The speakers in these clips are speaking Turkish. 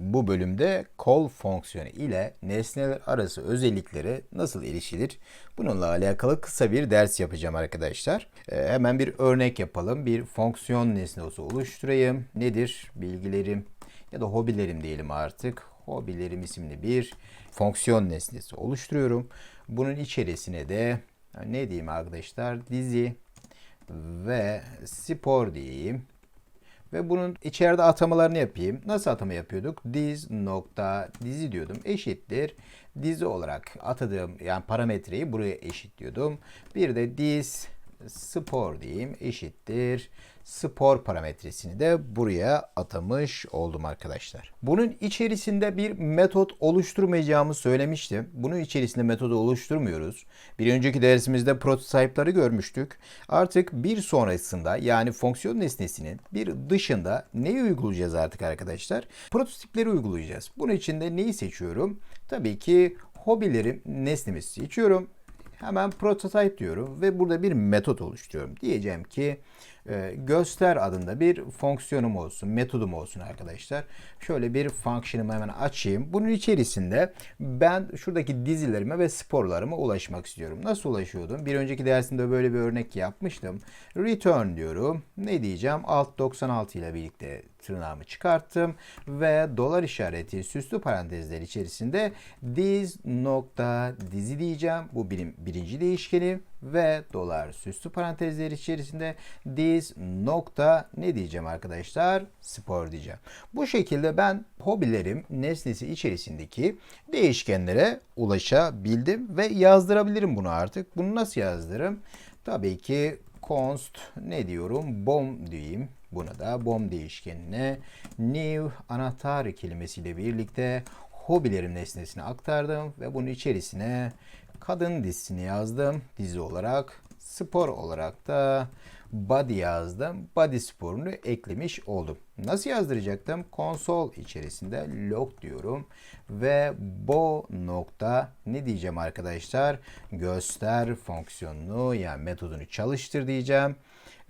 Bu bölümde call fonksiyonu ile nesneler arası özellikleri nasıl erişilir? Bununla alakalı kısa bir ders yapacağım arkadaşlar. Ee, hemen bir örnek yapalım. Bir fonksiyon nesnesi oluşturayım. Nedir? Bilgilerim ya da hobilerim diyelim artık. Hobilerim isimli bir fonksiyon nesnesi oluşturuyorum. Bunun içerisine de ne diyeyim arkadaşlar? Dizi ve spor diyeyim. Ve bunun içeride atamalarını yapayım. Nasıl atama yapıyorduk? Diz nokta dizi diyordum. Eşittir. Dizi olarak atadığım yani parametreyi buraya eşitliyordum. Bir de diz spor diyeyim eşittir. Spor parametresini de buraya atamış oldum arkadaşlar. Bunun içerisinde bir metot oluşturmayacağımı söylemiştim. Bunun içerisinde metodu oluşturmuyoruz. Bir önceki dersimizde prototype'ları görmüştük. Artık bir sonrasında yani fonksiyon nesnesinin bir dışında neyi uygulayacağız artık arkadaşlar? Prototipleri uygulayacağız. Bunun için de neyi seçiyorum? Tabii ki hobilerim nesnemi seçiyorum. Hemen prototype diyorum ve burada bir metot oluşturuyorum. Diyeceğim ki e, göster adında bir fonksiyonum olsun, metodum olsun arkadaşlar. Şöyle bir function'ımı hemen açayım. Bunun içerisinde ben şuradaki dizilerime ve sporlarıma ulaşmak istiyorum. Nasıl ulaşıyordum? Bir önceki dersimde böyle bir örnek yapmıştım. Return diyorum. Ne diyeceğim? Alt 96 ile birlikte tırnağımı çıkarttım ve dolar işareti süslü parantezler içerisinde diz nokta dizi diyeceğim. Bu benim birinci değişkenim ve dolar süslü parantezler içerisinde diz nokta ne diyeceğim arkadaşlar? Spor diyeceğim. Bu şekilde ben hobilerim nesnesi içerisindeki değişkenlere ulaşabildim ve yazdırabilirim bunu artık. Bunu nasıl yazdırırım? Tabii ki const ne diyorum? Bom diyeyim. Buna da bom değişkenine new anahtar kelimesiyle birlikte hobilerim nesnesini aktardım ve bunun içerisine kadın dizisini yazdım dizi olarak. Spor olarak da body yazdım. Body sporunu eklemiş oldum. Nasıl yazdıracaktım? Konsol içerisinde log diyorum ve bo nokta ne diyeceğim arkadaşlar? Göster fonksiyonunu yani metodunu çalıştır diyeceğim.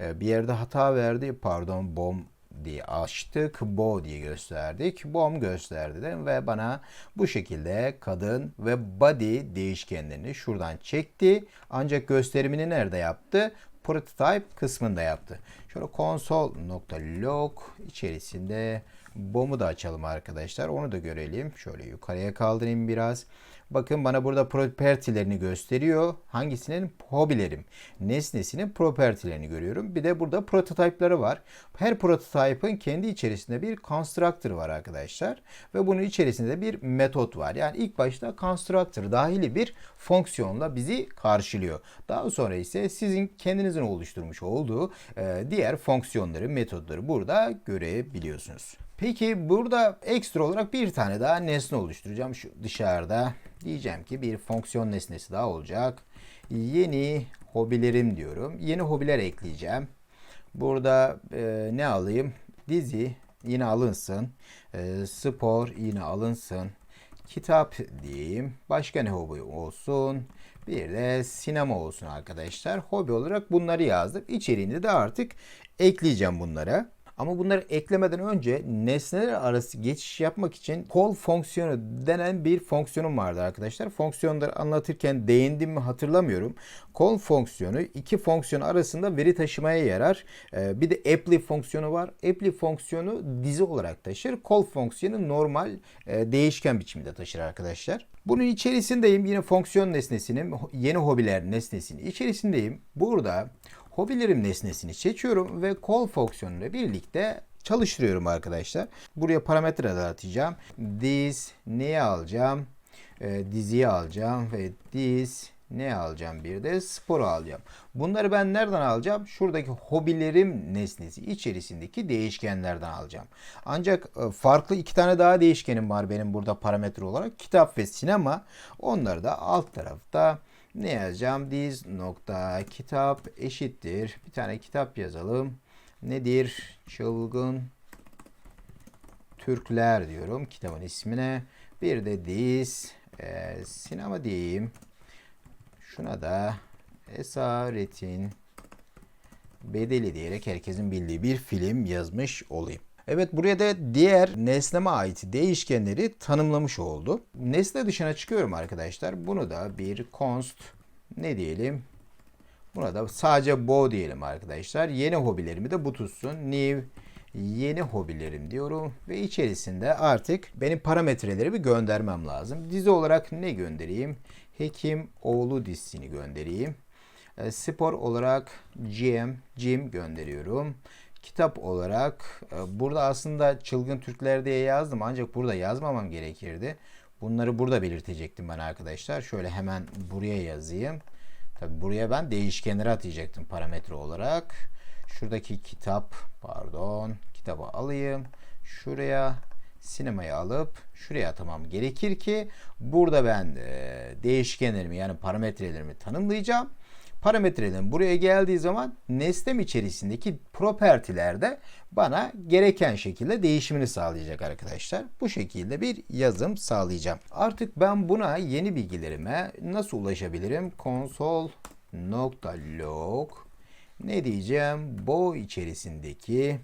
Ee, bir yerde hata verdi. Pardon bom diye açtık. Bo diye gösterdik. Bom gösterdi de ve bana bu şekilde kadın ve body değişkenlerini şuradan çekti. Ancak gösterimini nerede yaptı? Prototype kısmında yaptı. Şöyle console.log içerisinde BOM'u da açalım arkadaşlar. Onu da görelim. Şöyle yukarıya kaldırayım biraz. Bakın bana burada propertilerini gösteriyor. Hangisinin? Hobilerim. Nesnesinin propertilerini görüyorum. Bir de burada prototype'ları var. Her prototype'ın kendi içerisinde bir constructor var arkadaşlar. Ve bunun içerisinde bir metot var. Yani ilk başta constructor dahili bir fonksiyonla bizi karşılıyor. Daha sonra ise sizin kendinizin oluşturmuş olduğu e, diğer fonksiyonları, metodları burada görebiliyorsunuz. Peki burada ekstra olarak bir tane daha nesne oluşturacağım şu dışarıda. Diyeceğim ki bir fonksiyon nesnesi daha olacak. Yeni hobilerim diyorum. Yeni hobiler ekleyeceğim. Burada e, ne alayım? Dizi yine alınsın. E, spor yine alınsın. Kitap diyeyim. Başka ne hobi olsun? Bir de sinema olsun arkadaşlar. Hobi olarak bunları yazdım. İçeriğinde de artık ekleyeceğim bunlara. Ama bunları eklemeden önce nesneler arası geçiş yapmak için call fonksiyonu denen bir fonksiyonum vardı arkadaşlar. Fonksiyonları anlatırken değindim mi hatırlamıyorum. Call fonksiyonu iki fonksiyon arasında veri taşımaya yarar. Ee, bir de apply fonksiyonu var. Apply fonksiyonu dizi olarak taşır. Call fonksiyonu normal e, değişken biçimde taşır arkadaşlar. Bunun içerisindeyim. Yine fonksiyon nesnesinin yeni hobiler nesnesinin içerisindeyim. Burada hobilerim nesnesini seçiyorum ve call fonksiyonuyla birlikte çalıştırıyorum arkadaşlar. Buraya parametre de atacağım. This neyi alacağım? E, diziyi alacağım ve this ne alacağım bir de sporu alacağım. Bunları ben nereden alacağım? Şuradaki hobilerim nesnesi içerisindeki değişkenlerden alacağım. Ancak e, farklı iki tane daha değişkenim var benim burada parametre olarak. Kitap ve sinema. Onları da alt tarafta Ne yazacağım? Diz nokta kitap eşittir. Bir tane kitap yazalım. Nedir? Çılgın Türkler diyorum kitabın ismine. Bir de diz e, sinema diyeyim. Şuna da Esaretin Bedeli diyerek herkesin bildiği bir film yazmış olayım. Evet buraya da diğer nesneme ait değişkenleri tanımlamış oldu. Nesne dışına çıkıyorum arkadaşlar. Bunu da bir const ne diyelim? Buna da sadece bo diyelim arkadaşlar. Yeni hobilerimi de bu tutsun. New yeni hobilerim diyorum ve içerisinde artık benim parametrelerimi göndermem lazım. Dizi olarak ne göndereyim? Hekim oğlu dizisini göndereyim. E, spor olarak GM, Jim gönderiyorum. Kitap olarak e, burada aslında Çılgın Türkler diye yazdım ancak burada yazmamam gerekirdi. Bunları burada belirtecektim ben arkadaşlar. Şöyle hemen buraya yazayım. Tabi buraya ben değişkenleri atayacaktım parametre olarak. Şuradaki kitap pardon kitabı alayım. Şuraya sinemayı alıp şuraya atamam gerekir ki burada ben e, değişkenlerimi yani parametrelerimi tanımlayacağım. Parametrelerim buraya geldiği zaman nesnem içerisindeki propertilerde bana gereken şekilde değişimini sağlayacak arkadaşlar. Bu şekilde bir yazım sağlayacağım. Artık ben buna yeni bilgilerime nasıl ulaşabilirim? console.log ne diyeceğim? Bu içerisindeki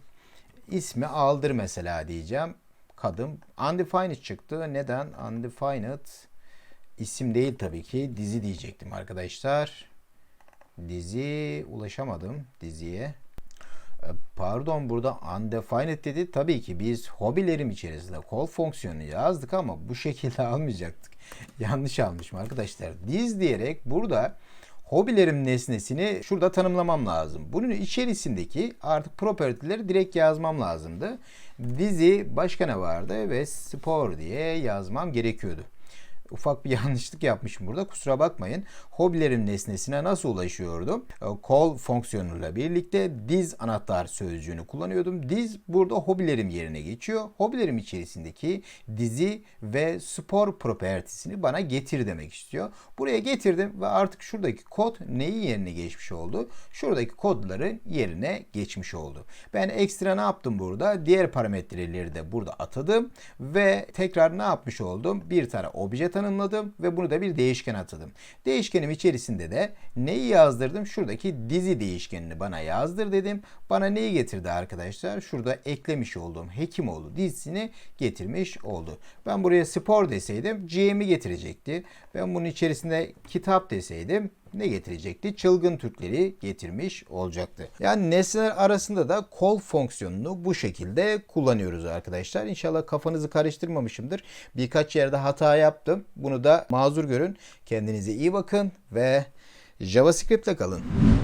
ismi aldır mesela diyeceğim. Kadın undefined çıktı. Neden? Undefined isim değil tabii ki. Dizi diyecektim arkadaşlar. Dizi ulaşamadım diziye. E, Pardon burada undefined dedi. Tabii ki biz hobilerim içerisinde call fonksiyonu yazdık ama bu şekilde almayacaktık. Yanlış almışım arkadaşlar. Diz diyerek burada hobilerim nesnesini şurada tanımlamam lazım. Bunun içerisindeki artık property'leri direkt yazmam lazımdı. Dizi başka ne vardı ve spor diye yazmam gerekiyordu ufak bir yanlışlık yapmışım burada. Kusura bakmayın. Hobilerim nesnesine nasıl ulaşıyordum? E, call fonksiyonuyla birlikte diz anahtar sözcüğünü kullanıyordum. Diz burada hobilerim yerine geçiyor. Hobilerim içerisindeki dizi ve spor propertisini bana getir demek istiyor. Buraya getirdim ve artık şuradaki kod neyi yerine geçmiş oldu? Şuradaki kodların yerine geçmiş oldu. Ben ekstra ne yaptım burada? Diğer parametreleri de burada atadım ve tekrar ne yapmış oldum? Bir tane obje tanımladım ve bunu da bir değişken atadım. Değişkenim içerisinde de neyi yazdırdım? Şuradaki dizi değişkenini bana yazdır dedim. Bana neyi getirdi arkadaşlar? Şurada eklemiş olduğum Hekimoğlu dizisini getirmiş oldu. Ben buraya spor deseydim GM'i getirecekti. Ben bunun içerisinde kitap deseydim ne getirecekti? Çılgın Türkleri getirmiş olacaktı. Yani nesneler arasında da call fonksiyonunu bu şekilde kullanıyoruz arkadaşlar. İnşallah kafanızı karıştırmamışımdır. Birkaç yerde hata yaptım. Bunu da mazur görün. Kendinize iyi bakın ve JavaScript'le kalın.